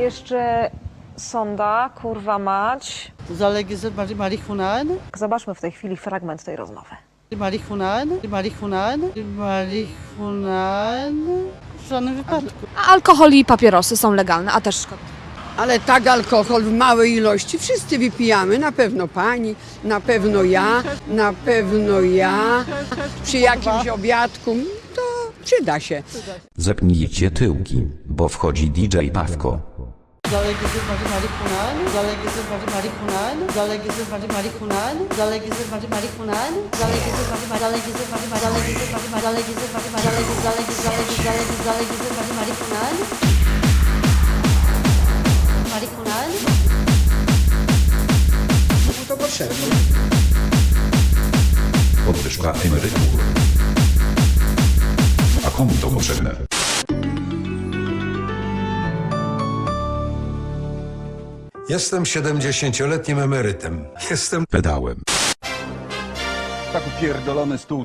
jeszcze sonda, kurwa mać. Zalegalizować mari- marihuanę? Zobaczmy w tej chwili fragment tej rozmowy. Marihuanę? Marihuanę? Marihuanę? W żadnym wypadku. A alkohol i papierosy są legalne, a też szkodne. Ale tak alkohol w małej ilości wszyscy wypijamy, na pewno pani, na pewno ja, na pewno ja. Przy jakimś obiadku to przyda się. Zepnijcie tyłki, bo wchodzi DJ Pawko. Zalegalizować marihuanę? Zalegalizować marihuanę? Zalegalizować marihuanę? Zalegalizować marihuanę? Zalegalizować zalegalizować zalegalizować zalegalizować zalegalizować zalegalizować marihuanę? Marihuanę? to potrzebne. Podwyżka emerytur. A komu to potrzebne? Jestem 70-letnim emerytem. Jestem Pedałem. Tak upierdolony stół.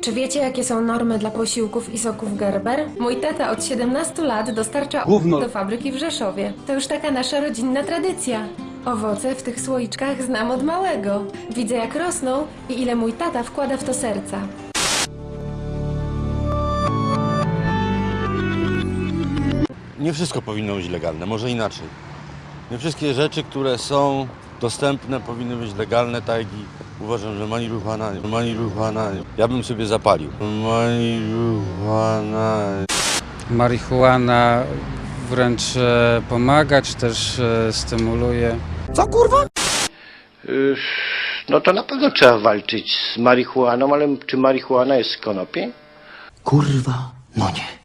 Czy wiecie, jakie są normy dla posiłków i soków Gerber? Mój tata od 17 lat dostarcza Gówno. do fabryki w Rzeszowie. To już taka nasza rodzinna tradycja. Owoce w tych słoiczkach znam od małego. Widzę, jak rosną i ile mój tata wkłada w to serca. Nie wszystko powinno być legalne, może inaczej. Nie wszystkie rzeczy, które są dostępne powinny być legalne, tak i uważam, że marihuana, marihuana, ja bym sobie zapalił. Marihuana. marihuana wręcz e, pomaga, czy też e, stymuluje. Co kurwa? No to na pewno trzeba walczyć z marihuaną, ale czy marihuana jest z konopi? Kurwa, no nie.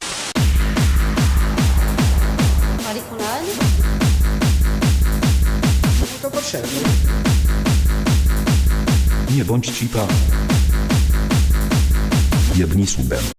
Nie bądź cipa. Jebnij subem.